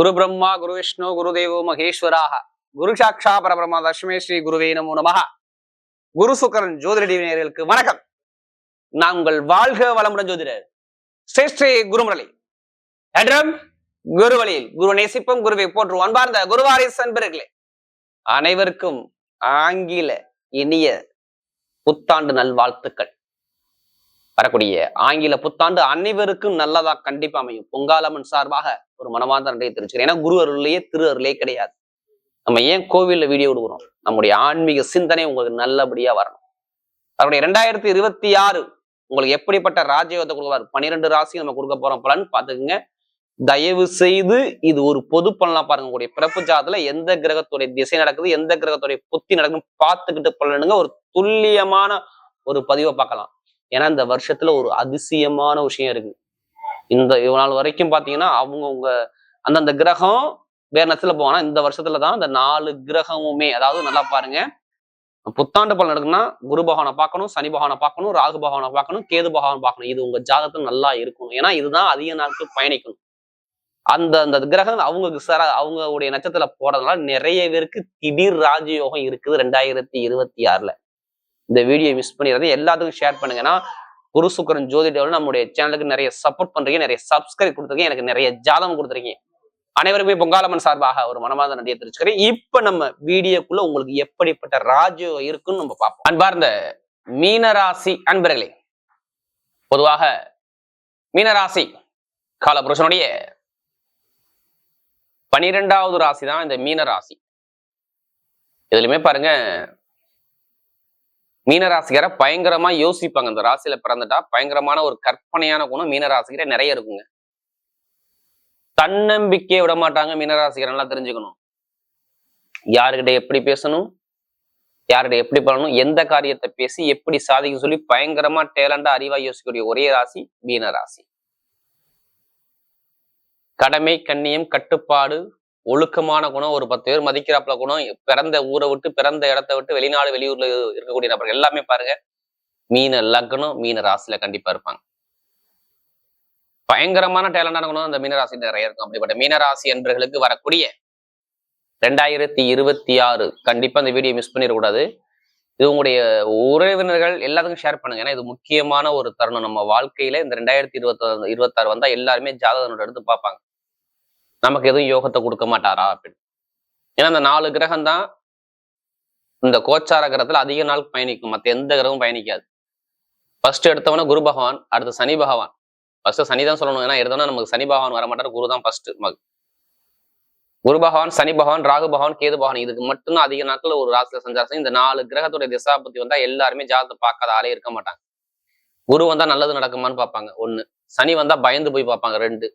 குரு பிரம்மா குரு விஷ்ணு குரு தேவோ மகேஸ்வராக. குரு சாட்சா பரபிரம்மா தஷ்மே ஸ்ரீ குருவே நமோ நமஹ. குரு சுக்கரன் ஜோதிட வணக்கம். நாங்கள் வாழ்க வளமுடன் ஜோதிடர். ஸ்ரீ ஸ்ரீ குருமுரளி. என்றும் குரு வழியில் குரு நேசிப்போம் குருவை போற்று அன்பார்ந்த குருவாரிஸ் அன்பர்களே. அனைவருக்கும் ஆங்கில இனிய புத்தாண்டு நல்வாழ்த்துக்கள். வரக்கூடிய ஆங்கில புத்தாண்டு அனைவருக்கும் நல்லதா கண்டிப்பா அமையும். பொங்காலம்மன் சார்பாக ஒரு மனமார்ந்த நன்றியை தெரிவிச்சுக்கிறேன். ஏன்னா குரு அருளையே திரு அருளே கிடையாது. நம்ம ஏன் கோவில்ல வீடியோ விடுகிறோம்? நம்முடைய ஆன்மீக சிந்தனை உங்களுக்கு நல்லபடியா வரணும். அவருடைய ரெண்டாயிரத்தி இருபத்தி ஆறு உங்களுக்கு எப்படிப்பட்ட ராஜயோகத்தை கொடுக்குவார் பன்னிரெண்டு ராசி நம்ம கொடுக்க போறோம் பலன். பாத்துக்கோங்க தயவு செய்து இது ஒரு பொது பலனா பாருங்க. உங்களுடைய பிறப்பு ஜாதத்துல எந்த கிரகத்துடைய திசை நடக்குது எந்த கிரகத்துடைய புத்தி நடக்குதுன்னு பார்த்துக்கிட்டு பலனுங்க. ஒரு துல்லியமான ஒரு பதிவை பார்க்கலாம். ஏன்னா இந்த வருஷத்துல ஒரு அதிசயமான விஷயம் இருக்கு. இந்த இவ்வளவு நாள் வரைக்கும் பாத்தீங்கன்னா அவங்க உங்க அந்தந்த கிரகம் வேற நேரத்துல போவானா இந்த வருஷத்துல தான் இந்த நாலு கிரகமுமே அதாவது நல்லா பாருங்க. புத்தாண்டு பலன் எடுக்குன்னா குரு பகவானை பார்க்கணும் சனி பகவானை பார்க்கணும் ராகு பகவானை பார்க்கணும் கேது பகவான் பார்க்கணும். இது உங்க ஜாதகத்துல நல்லா இருக்கணும் ஏன்னா இதுதான் அதிக நாட்கள் பயணிக்கணும் அந்த அந்த கிரகம் அவங்க சர அவங்களுடைய நட்சத்திரத்துல போறதுனால நிறைய பேருக்கு திடீர் ராஜயோகம் இருக்குது ரெண்டாயிரத்தி இருபத்தி ஆறுல. இந்த வீடியோ மிஸ் பண்ணிடுறது எல்லாத்துக்கும் ஷேர் பண்ணுங்கன்னா குரு சுக்கரன் ஜோதிடவில் நம்முடைய சேனலுக்கு நிறைய சப்போர்ட் பண்றீங்க. நிறைய சப்ஸ்கிரைப் கொடுத்துருக்கீங்க. எனக்கு நிறைய ஜாதகம் கொடுத்துருக்கீங்க. அனைவருமே பொங்காலம்மன் சார்பாக ஒரு மனமாத நன்றியை தெரிவிச்சுக்கிறேன். இப்ப நம்ம வீடியோக்குள்ள உங்களுக்கு எப்படிப்பட்ட ராஜயோகம் இருக்குன்னு நம்ம பார்ப்போம். அன்பார்ந்த மீனராசி அன்பர்களே பொதுவாக மீனராசி காலபுருஷனுடைய பனிரெண்டாவது ராசி தான் இந்த மீனராசி. இதுலயுமே பாருங்க மீனராசிகரை பயங்கரமா யோசிப்பாங்க. இந்த ராசியில பிறந்துட்டா பயங்கரமான ஒரு கற்பனையான குணம் மீனராசிகரை நிறைய இருக்குங்க. தன்னம்பிக்கையை விட மாட்டாங்க மீனராசிகரை நல்லா தெரிஞ்சுக்கணும். யாருக்கிட்ட எப்படி பேசணும்? யார்கிட்ட எப்படி பண்ணணும் எந்த காரியத்தை பேசி எப்படி சாதிக்க சொல்லி பயங்கரமா டேலண்டா அறிவா யோசிக்கக்கூடிய ஒரே ராசி மீனராசி. கடமை கண்ணியம் கட்டுப்பாடு ஒழுக்கமான குணம் ஒரு பத்து பேர் மதிக்கிறாப்புல குணம் பிறந்த ஊரை விட்டு பிறந்த இடத்த விட்டு வெளிநாடு வெளியூர்ல இருக்கக்கூடிய நபர்கள் எல்லாமே பாருங்க மீன லக்னம் மீன ராசியில கண்டிப்பா இருப்பாங்க. பயங்கரமான டேலண்டான குணம் அந்த மீனராசி நிறைய இருக்கும். அப்படிப்பட்ட மீனராசி என்பர்களுக்கு வரக்கூடிய ரெண்டாயிரத்தி இருபத்தி ஆறு கண்டிப்பா இந்த வீடியோ மிஸ் பண்ணிடக்கூடாது. இது உங்களுடைய உறவினர்கள் எல்லாத்துக்கும் ஷேர் பண்ணுங்க. ஏன்னா இது முக்கியமான ஒரு தருணம். நம்ம வாழ்க்கையில இந்த ரெண்டாயிரத்தி இருபத்தி இருபத்தாறு வந்தா எல்லாருமே ஜாதகனோட எடுத்து பார்ப்பாங்க. நமக்கு எதுவும் யோகத்தை கொடுக்க மாட்டாரா அப்படின்னு. ஏன்னா அந்த நாலு கிரகம் தான் இந்த கோச்சார கிரகத்துல அதிக நாள் பயணிக்கும். மற்ற எந்த கிரகமும் பயணிக்காது. ஃபர்ஸ்ட் எடுத்தவன குரு பகவான் அடுத்து சனி பகவான். ஃபர்ஸ்ட் சனி தான் சொல்லணும். ஏன்னா எடுத்தோன்னா நமக்கு சனி பகவான் வர மாட்டார் குரு தான் ஃபர்ஸ்ட் குரு பகவான் சனி பகவான் ராகு பகவான் கேது பகவான் இதுக்கு மட்டும்தான் அதிக நாட்கள் ஒரு ராசில சஞ்சாரம் இந்த நாலு கிரகத்துடைய திசா பத்தி வந்தா எல்லாருமே ஜாதகத்தை பார்க்காத ஆளே இருக்க மாட்டாங்க. குரு வந்தா நல்லது நடக்குமான்னு பார்ப்பாங்க. ஒண்ணு சனி வந்தா பயந்து போய் பார்ப்பாங்க ரெண்டு.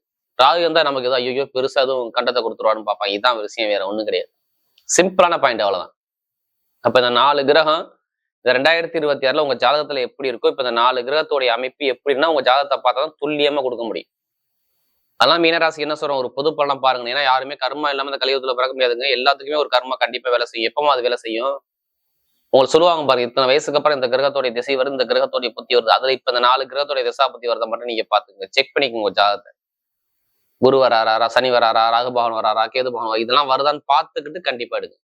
ராகு தான் நமக்கு ஏதோ ஐயோ பெருசா எதுவும் கண்டத்தை கொடுத்துருவான்னு பார்ப்பாங்க இதுதான் விஷயம் வேற ஒண்ணும் கிடையாது. சிம்பிளான பாயிண்ட் அவ்வளவுதான். அப்ப இந்த நாலு கிரகம் இந்த ரெண்டாயிரத்தி இருபத்தி ஆறுல உங்க ஜாதகத்துல எப்படி இருக்கோ இப்ப இந்த நாலு கிரகத்துடைய அமைப்பு எப்படின்னா உங்க ஜாதகத்தை பார்த்தா தான் துல்லியமா கொடுக்க முடியும். அதெல்லாம் மீனராசி என்ன சொல்றோம்? ஒரு பொது பலன் பாருங்க ஏன்னா யாருமே கர்மா இல்லாம இந்த கலியுகத்துல பிறக்க முடியாதுங்க. எல்லாத்துக்குமே ஒரு கர்மா கண்டிப்பா வேலை செய்யும். எப்பவும் அது வேலை செய்யும். உங்களுக்கு சொல்லுவாங்க பாருங்க இத்தனை வயசுக்கு அப்புறம் இந்த கிரகத்தோடைய திசை வருது இந்த கிரகத்தோடைய புத்தி வருது. அதுல இப்ப இந்த நாலு கிரகத்தோடைய திசா புத்தி வருதை மட்டும் நீங்க பாத்துங்க செக் பண்ணிக்கோங்க ஜாதகத்தை. குரு வராரா சனி வராரா ராகு பகவான் வராரா கேது பகவான் இதெல்லாம் வருதான்னு பார்த்துக்கிட்டு கண்டிப்பா எடுங்க.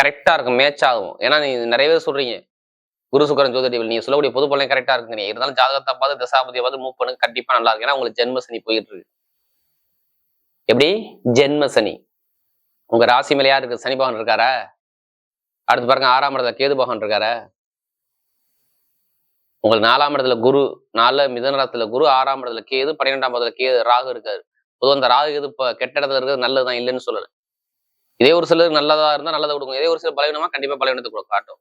கரெக்டா இருக்கும் மேட்ச் ஆகும். ஏன்னா நீ நிறைய பேர் சொல்றீங்க குரு சுக்கரன் ஜோதிடவில் நீங்க சொல்லக்கூடிய பொது பலன் கரெக்டா இருக்குங்க இருந்தாலும் ஜாதகத்தை பார்த்து தசாபதியை பார்த்து மூவ் பண்ணுங்க கண்டிப்பா நல்லா இருக்கு ஏன்னா உங்களுக்கு ஜென்ம சனி போயிட்டு இருக்கு. எப்படி? ஜென்ம சனி. உங்க ராசி மேல யார் இருக்கு? சனி பகவான் இருக்காரா? அடுத்து பாருங்க ஆறாம் இடத்துல கேது பகவான் இருக்காரா? உங்களுக்கு நாலாம் இடத்துல குரு நாலு மிதனத்துல குரு ஆறாம் இடத்துல கேது பன்னிரெண்டாம் இடத்துல கேது ராகு இருக்காரு. பொதுவாக அந்த ராகு இது இப்போ கெட்ட இடத்துல இருக்கிறது நல்லதுதான் இல்லைன்னு சொல்லலை. இதே ஒரு சிலருக்கு நல்லதா இருந்தால் நல்லதை கொடுக்கும். இதே ஒரு சில பலவீனமா கண்டிப்பாக பலவீனத்தை கொடுக்க காட்டும்.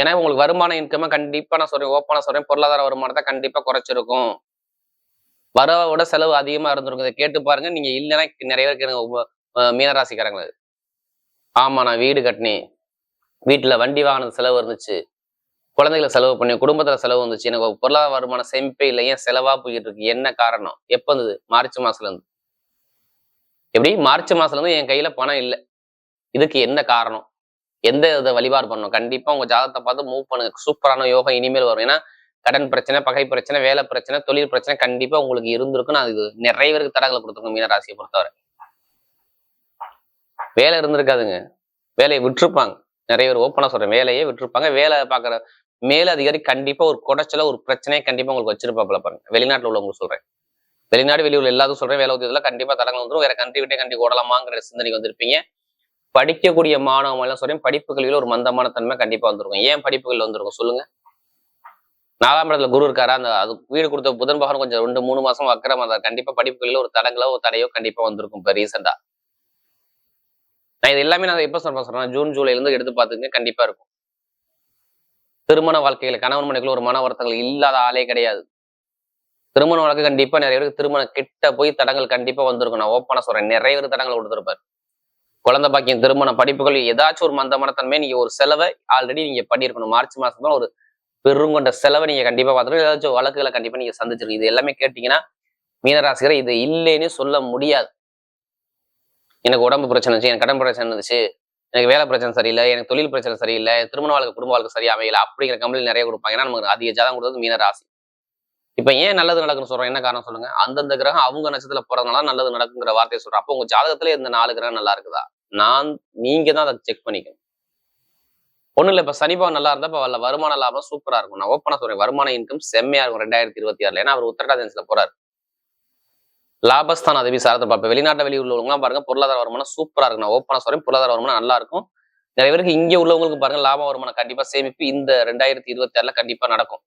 ஏன்னா உங்களுக்கு வருமான இன்கமா கண்டிப்பாக நான் சொல்றேன் ஓப்பனாக சொல்றேன். பொருளாதார வருமானத்தை கண்டிப்பாக குறைச்சிருக்கும். வரவை விட செலவு அதிகமா இருந்திருக்கும். இதை கேட்டு பாருங்க. நீங்க இல்லைன்னா நிறைய பேருக்கு எனக்கு மீனராசிக்காரங்க ஆமா நான் வீடு கட்டினேன். வீட்டில் வண்டி வாங்கினது செலவு இருந்துச்சு. குழந்தைகளை செலவு பண்ணி குடும்பத்துல செலவு வந்துச்சு. எனக்கு பொருளாதார வருமான சேமிப்பே இல்லை. ஏன் செலவா போயிட்டு இருக்கு என்ன காரணம்? எப்ப இருந்தது மார்ச் மாசத்துல இருந்து எப்படி? மார்ச் மாசத்துல இருந்து என் கையில பணம் இல்லை. இதுக்கு என்ன காரணம்? எந்த இதை வழிபாடு பண்ணணும்? கண்டிப்பா உங்க ஜாதகத்தை பார்த்து மூவ் பண்ணுங்க. சூப்பரான யோகம் இனிமேல் வரும். ஏன்னா கடன் பிரச்சனை பகை பிரச்சனை வேலை பிரச்சனை தொழில் பிரச்சனை கண்டிப்பா உங்களுக்கு இருந்திருக்கும் நான் இது நிறைய பேருக்கு தடங்களை கொடுத்துருக்கோம் மீனராசியை பொறுத்தவரை. வேலை இருந்திருக்காதுங்க. வேலையை விட்டுருப்பாங்க. நிறைய பேர் ஓப்பனா சொல்றேன். வேலையே விட்டுருப்பாங்க. வேலை பார்க்குற மேலதிகாரி கண்டிப்பா ஒரு குடைச்சல ஒரு பிரச்சனையை கண்டிப்பா உங்களுக்கு வச்சிருப்பாப்புல பாருங்க. வெளிநாட்டுல உள்ளவங்க சொல்றேன். வெளிநாடு வெளியூர் எல்லாத்தையும் சொல்றேன். வேலை உத்தியத்துல கண்டிப்பா தடங்கள் வந்துடும் வேற கண்ட்ரி விட்டே கண்டி ஓடலாமாங்கிற சிந்தனைக்கு வந்திருப்பீங்க. படிக்கக்கூடிய மாணவ எல்லாம் சொல்றேன் படிப்பு கல்வியில ஒரு மந்தமான தன்மை கண்டிப்பா வந்திருக்கும். ஏன் படிப்புகள் வந்திருக்கும்? சொல்லுங்க. நாலாம் இடத்துல குரு இருக்காரா? அந்த அது வீடு கொடுத்த புதன் பகவான் கொஞ்சம் ரெண்டு மூணு மாசம் வக்கரம் அதை கண்டிப்பா படிப்புகளில் ஒரு தடங்களோ ஒரு தடையோ கண்டிப்பா வந்திருக்கும் இப்போ ரீசெண்டா நான் இது எல்லாமே நான் எப்போ சொல்றேன் சொல்றேன் ஜூன் ஜூலைல இருந்து எடுத்து பார்த்துங்க கண்டிப்பா இருக்கும். திருமண வாழ்க்கையில கணவன் மனைவிக்குள்ள ஒரு மன வருத்தங்கள் இல்லாத ஆளே கிடையாது. திருமண வழக்கு கண்டிப்பா நிறைய பேருக்கு திருமணம் கிட்ட போய் தடங்கள் கண்டிப்பா வந்திருக்கும். நான் ஓப்பனா சொல்றேன். நிறைய பேர் தடங்கள் கொடுத்துருப்பாரு. குழந்தை பாக்கியம் திருமண படிப்புகள் ஏதாச்சும் ஒரு மந்தமான தன்மை நீங்க ஒரு செலவை ஆல்ரெடி நீங்க பண்ணியிருக்கணும். மார்ச் மாசம் தான் ஒரு பெருங்கொண்ட செலவை நீங்க கண்டிப்பா பார்த்துருக்கோம் ஏதாச்சும் வழக்குகளை கண்டிப்பா நீங்க சந்திச்சிருக்கீங்க. இது எல்லாமே கேட்டீங்கன்னா மீனராசிகரை இது இல்லைன்னு சொல்ல முடியாது. எனக்கு உடம்பு பிரச்சனை இருந்துச்சு எனக்கு கடன் பிரச்சனை இருந்துச்சு. எனக்கு வேலை பிரச்சனை சரியில்லை எனக்கு தொழில் பிரச்சனை சரியில்லை திருமண வாழ்க்கை குடும்ப வாழ்க்கை சரியா அமையல அப்படிங்கிற கம்பெனி நிறைய கொடுப்பாங்க. ஏன்னா நமக்கு அதிக ஜாதகம் கொடுத்தது மீன ராசி. இப்ப ஏன் நல்லது நடக்குன்னு சொல்றோம்? என்ன காரணம் சொல்லுங்க? அந்தந்த கிரகம் அவங்க நட்சத்திரத்துல போறதுனால நல்லது நடக்குங்கிற வார்த்தையை சொல்றேன் அப்போ உங்க ஜாதகத்துல இந்த நாலு கிரகம் நல்லா இருக்குதா? நான் நீங்க தான் அதை செக் பண்ணிக்கணும். ஒண்ணு இல்ல இப்ப சனிபாவம் நல்லா இருந்தா இப்ப வல்ல வருமான லாபம் சூப்பரா இருக்கும். நான் ஓப்பனா சொல்றேன். வருமான இன்கம் செம்மையா இருக்கும் ரெண்டாயிரத்தி இருபத்தி ஆறுல. ஏன்னா அவர் உத்தரகாதன்ஸ்ல போறாரு. லாபஸ்தான் அதவி சாரத்தை பார்ப்பேன். வெளிநாட்டு வெளியூர்ல உள்ளவங்களாம் பாருங்க பொருளாதார வருமானம் சூப்பரா இருக்கும் நான் ஓப்பனா சொல்றேன். பொருளாதார வருமானம் நல்லா இருக்கும் நிறைய பேருக்கு இங்க உள்ளவங்களுக்கு பாருங்க லாப வருமானம் கண்டிப்பா சேமிப்பு இந்த ரெண்டாயிரத்தி இருபத்தி ஆறுல கண்டிப்பா நடக்கும்.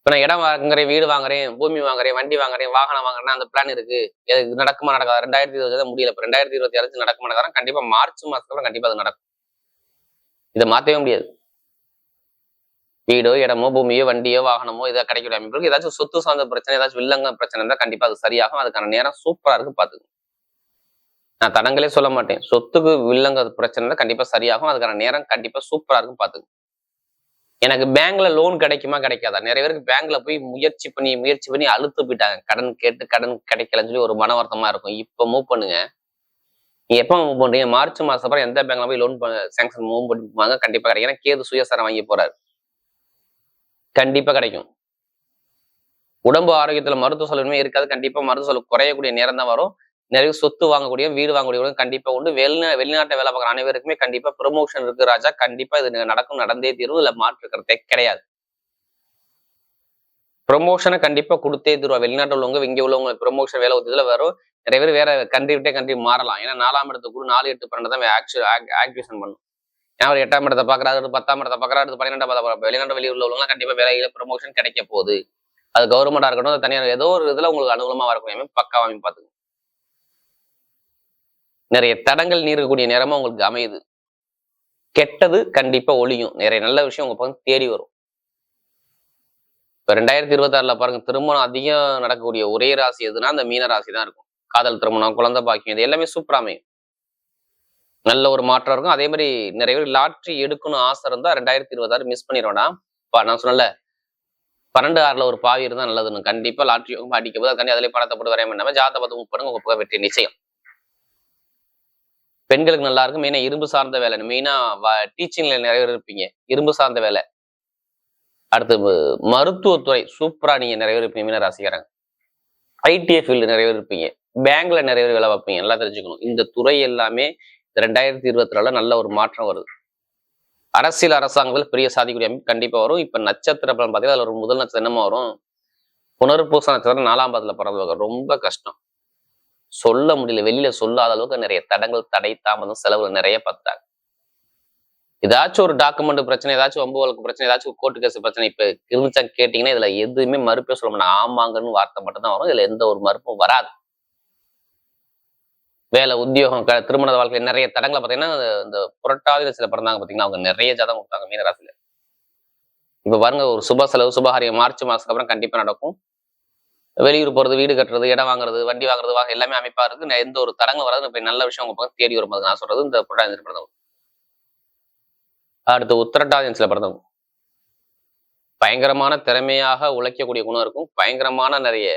இப்ப நான் இடம் வாங்குறேன் வீடு வாங்குறேன் பூமி வாங்குறேன் வண்டி வாங்குறேன் வாகனம் வாங்குறேன் அந்த பிளான் இருக்கு. இது நடக்குமா நடக்காது? ரெண்டாயிரத்தி இருபது முடியல. இப்போ ரெண்டாயிரத்தி இருபத்தி ஆறு நடக்குமா நடக்காதான் கண்டிப்பா மார்ச் மாசத்துல கண்டிப்பா அது நடக்கும். இதை மாத்தவே முடியாது. வீடோ இடமோ பூமியோ வண்டியோ வாகனமோ இதை கிடைக்கக்கூடிய அமைப்பு ஏதாச்சும் சொத்து சார்ந்த பிரச்சனை ஏதாச்சும் வில்லங்க பிரச்சனை இருந்தால் கண்டிப்பா அது சரியாகும். அதுக்கான நேரம் சூப்பரா இருக்கு பாத்துக்கு நான் தடங்களே சொல்ல மாட்டேன். சொத்துக்கு வில்லங்க பிரச்சனை இருந்தால் கண்டிப்பா சரியாகும். அதுக்கான நேரம் கண்டிப்பா சூப்பரா இருக்கும் பாத்துக்கு எனக்கு பேங்க்ல லோன் கிடைக்குமா கிடைக்காதா? நிறைய பேருக்கு பேங்க்ல போய் முயற்சி பண்ணி முயற்சி பண்ணி அழுத்து போயிட்டாங்க. கடன் கேட்டு கடன் கிடைக்கலன்னு சொல்லி ஒரு மன வருத்தமா இருக்கும். இப்ப மூவ் பண்ணுங்க. நீ எப்போ மூவ் பண்றீங்க? மார்ச் மாசம் அப்புறம் எந்த பேங்க்ல போய் லோன் சேங்ஷன் மூவ் பண்ணுவாங்க கண்டிப்பா கிடைக்கும். ஏன்னா கேது சுயசாரம் வாங்கி போறாரு. கண்டிப்பா கிடைக்கும். உடம்பு ஆரோக்கியத்துல மருத்துவ செலவுமே இருக்காது. கண்டிப்பா மருத்துவ செலவு குறையக்கூடிய நேரம் தான் வரும். நிறைய சொத்து வாங்கக்கூடிய வீடு வாங்கக்கூடிய கண்டிப்பா உண்டு. வெளிநா வெளிநாட்டை வேலை பார்க்குற அனைவருக்குமே கண்டிப்பா ப்ரொமோஷன் இருக்கு ராஜா. கண்டிப்பா இது நடக்கும் நடந்தே தீரும். இல்ல மாற்றுக்கிறதே கிடையாது. ப்ரொமோஷனை கண்டிப்பா கொடுத்தே தருவா. வெளிநாட்டில் உள்ளவங்க இங்க உள்ளவங்க ப்ரொமோஷன் வேலை ஒத்துதுல வரும். நிறைய பேர் வேற கண்ட்ரி விட்டே கண்ட்ரி மாறலாம். ஏன்னா நாலாம் இடத்துக்கு கூட நாலு எட்டு பன்னெண்டு தான் ஆக்சுவல் ஆக்டிவேஷன் பண்ணும். அவர் எட்டாம் இடத்தை பார்க்கறாரு அடுத்து பத்தாம் இடத்தை பார்க்கறாரு அடுத்து பன்னிரெண்டாம் இடத்தை வெளிநாட்டு வெளியூர் உள்ளவங்க கண்டிப்பா வேலையில் ப்ரொமோஷன் கிடைக்க போகுது. அது கவர்மெண்டா இருக்கட்டும் அது தனியார் ஏதோ ஒரு இதுல உங்களுக்கு அனுகூலமாக வரக்கூடிய பக்காவாக அமைப்பு பார்த்துங்க நிறைய தடங்கள் நீரக்கூடிய நேரமா உங்களுக்கு அமையுது. கெட்டது கண்டிப்பா ஒழியும். நிறைய நல்ல விஷயம் உங்க பக்கம் தேடி வரும். இப்போ ரெண்டாயிரத்தி இருபத்தி ஆறுல பாருங்க திருமணம் அதிகம் நடக்கக்கூடிய ஒரே ராசி எதுனா அந்த மீன ராசி தான் இருக்கும். காதல் திருமணம் குழந்தை பாக்கியம் இது எல்லாமே சூப்பராமையும் நல்ல ஒரு மாற்றம் இருக்கும். அதே மாதிரி நிறைய பேர் லாட்ரி எடுக்கணும் ஆசை இருந்தா ரெண்டாயிரத்தி இருபதாறு மிஸ் பண்ணிடுவேனா நான் சொன்னல பன்னெண்டு ஆறுல ஒரு பாவி இருந்தா நல்லதுன்னு. கண்டிப்பா லாட்ரி அடிக்க போது அதுக்காண்டி அதிலே பணத்தை போட்டு வரையம் பண்ணாமல் ஜாத்த பார்த்து மூவ் பண்ணுங்க புகை வெற்றி நிச்சயம். பெண்களுக்கு நல்லா இருக்கும். மெயினா இரும்பு சார்ந்த வேலை. மெயினா டீச்சிங்ல நிறைய பேர் இருப்பீங்க. இரும்பு சார்ந்த வேலை. அடுத்து மருத்துவத்துறை. சூப்பரா நீங்க நிறைய பேர் இருப்பீங்க. மீன ராசிக்காரங்க. ஐடிஐ ஃபீல்டு நிறைய பேர் இருப்பீங்க. பேங்க்ல நிறைய பேர் வேலை பார்ப்பீங்க. எல்லாம் தெரிஞ்சுக்கணும். இந்த துறை எல்லாமே ரெண்டாயிரத்தி இருபத்தி நாலுல நல்ல ஒரு மாற்றம் வருது. அரசியல் அரசாங்கத்தில் பெரிய சாதிக்கூடிய அமைப்பு கண்டிப்பா வரும். இப்போ நட்சத்திர பலன் பார்த்தீங்கன்னா அதுல ஒரு முதல் நட்சத்திரம் என்னமா வரும். புனர்பூச நட்சத்திரம் நாலாம் பாதத்துல பிறந்தவங்க ரொம்ப கஷ்டம். சொல்ல முடியல. வெளியில சொல்லாத அளவுக்கு நிறைய தடங்கள் தடை தாமதம் செலவு நிறைய பார்த்தாங்க. ஏதாச்சும் ஒரு டாக்குமெண்ட் பிரச்சனை ஏதாச்சும் வம்பு வழக்கு பிரச்சனை ஏதாச்சும் கோர்ட்டு கேஸ் பிரச்சனை இப்ப இருந்துச்சா கேட்டீங்கன்னா இதுல எதுவுமே மறுப்பே சொல்ல முடியும் ஆமாங்கன்னு வார்த்தை மட்டும்தான் வரும். இதுல எந்த ஒரு மறுப்பும் வராது. வேலை உத்தியோகம் க திருமண வாழ்க்கையில் நிறைய தடங்களை பார்த்தீங்கன்னா இந்த புரட்டாதியில் சில பிறந்தாங்க பார்த்தீங்கன்னா அவங்க நிறைய ஜாதகம் கொடுத்தாங்க மீனராசியில் இப்போ பாருங்க ஒரு சுப செலவு சுபகாரியம் மார்ச் மாசத்துக்கு அப்புறம் கண்டிப்பா நடக்கும். வெளியூர் போறது வீடு கட்டுறது இடம் வாங்குறது வண்டி வாங்குறது வாங்க எல்லாமே அமைப்பா இருக்கு. எந்த ஒரு தடங்கள் வராது. இப்போ நல்ல விஷயம் உங்க பக்கம் தேடி வரும்போது நான் சொல்றது இந்த புரட்டாதி பிறந்தவங்க. அடுத்து உத்திரட்டாதியன்ஸ்ல பிறந்தவங்க. பயங்கரமான திறமையாக உழைக்கக்கூடிய குணம் இருக்கும். பயங்கரமான நிறைய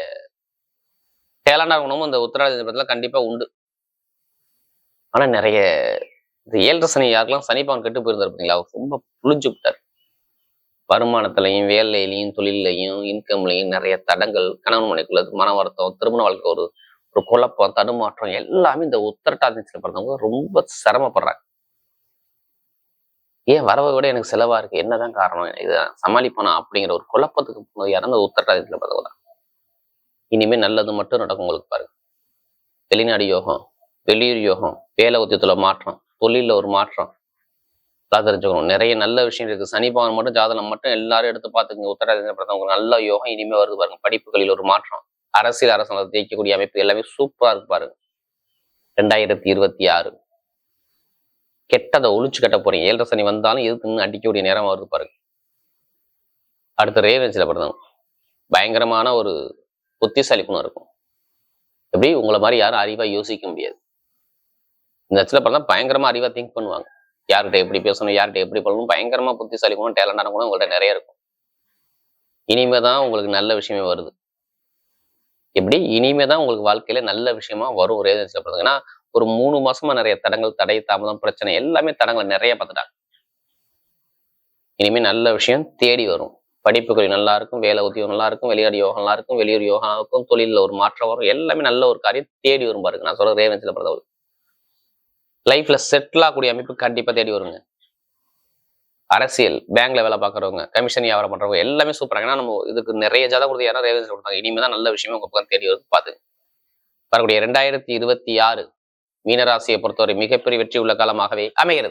டேலண்டாக குணமும் இந்த உத்திரட்டாதி கண்டிப்பா உண்டு. ஆனா நிறைய இந்த ஏழரை சனி யாருக்கெல்லாம் சனிப்பான் கெட்டு போயிருந்தாரு பார்த்தீங்களா அவர் ரொம்ப புளிஞ்சு விட்டார். வருமானத்திலையும் வேலையிலையும் தொழிலையும் இன்கம்லையும் நிறைய தடங்கள் கணவன் மனைக்குள்ளது மன வருத்தம் திருமண வாழ்க்கை ஒரு ஒரு குழப்பம் தடுமாற்றம் எல்லாமே இந்த உத்தரட்டாதிச்சில் பிறந்தவங்க ரொம்ப சிரமப்படுறாங்க. ஏன் வரவை விட எனக்கு செலவா இருக்கு? என்னதான் காரணம்? இதை சமாளிப்பானா அப்படிங்கிற ஒரு குழப்பத்துக்கு போனது யாரும் உத்தரட்டாதிச்சில் பிறந்தவங்க தான் இனிமேல் நல்லது மட்டும் நடக்கும் உங்களுக்கு பாருங்க. வெளிநாடு யோகம். வெளியூர் யோகம் வேலை உத்தியத்துல மாற்றம் தொழிலில் ஒரு மாற்றம். எல்லாம் தெரிஞ்சுக்கணும். நிறைய நல்ல விஷயம் இருக்கு. சனி பகவான் மட்டும் ஜாதகம் மட்டும் எல்லாரும் எடுத்து பார்த்துக்கங்க. உத்தரவாதம் நல்ல யோகம் இனிமே வருது பாருங்க. படிப்புகளில் ஒரு மாற்றம். அரசியல் அரசாங்கத்தை ஜெயிக்கக்கூடிய அமைப்பு எல்லாமே சூப்பரா இருக்கு பாருங்க. ரெண்டாயிரத்தி இருபத்தி ஆறு. கெட்டதை ஒழிச்சு கட்ட போறீங்க. ஏழரை சனி வந்தாலும் எதுக்குன்னு அடிக்கக்கூடிய நேரம் வருது பாருங்க. அடுத்து ரேவன்ஸில் பிறந்தவங்க பயங்கரமான ஒரு புத்திசாலி இருக்கும். எப்படி? உங்களை மாதிரி யாரும் அறிவாக யோசிக்க முடியாது. இந்த இடத்துல பயங்கரமா அறிவா திங்க் பண்ணுவாங்க. யார்கிட்ட எப்படி பேசணும் யார்கிட்ட எப்படி பண்ணணும் பயங்கரமா புத்திசாலி கூட டேலண்டான கூட உங்கள்ட்ட நிறைய இருக்கும். இனிமே தான் உங்களுக்கு நல்ல விஷயமே வருது. எப்படி? இனிமே தான் உங்களுக்கு வாழ்க்கையில நல்ல விஷயமா வரும் ஒரே நேரத்தில் ஏன்னா ஒரு மூணு மாசமா நிறைய தடங்கள் தடை தாமதம் பிரச்சனை எல்லாமே தடங்கள் நிறைய பார்த்துட்டாங்க. இனிமே நல்ல விஷயம் தேடி வரும். படிப்புகள் நல்லா இருக்கும் வேலை உத்தியோகம் நல்லா இருக்கும் வெளியாடு யோகம் நல்லா இருக்கும் வெளியூர் யோகா இருக்கும் தொழிலில் ஒரு மாற்றம் வரும் எல்லாமே நல்ல ஒரு காரியம் தேடி வரும் பாருங்க. நான் சொல்ற ரேவன்ஸ்ல பிறந்தவங்க லைஃப்ல செட்டில் ஆகக்கூடிய அமைப்பு கண்டிப்பா தேடி வருங்க. அரசியல் பேங்க்ல வேலை பார்க்குறவங்க கமிஷன் வியாபாரம் பண்றவங்க எல்லாமே சூப்பராங்க ஏன்னா நம்ம இதுக்கு நிறைய ஜாதகம் கொடுத்து யாரும் ரேவன்ஸ் கொடுத்தாங்க இனிமே தான் நல்ல விஷயமே உங்க பக்கம் தேடி வருது பார்த்து வரக்கூடிய ரெண்டாயிரத்தி இருபத்தி ஆறு மீனராசியை பொறுத்தவரை மிகப்பெரிய வெற்றி உள்ள காலமாகவே அமைகிறது.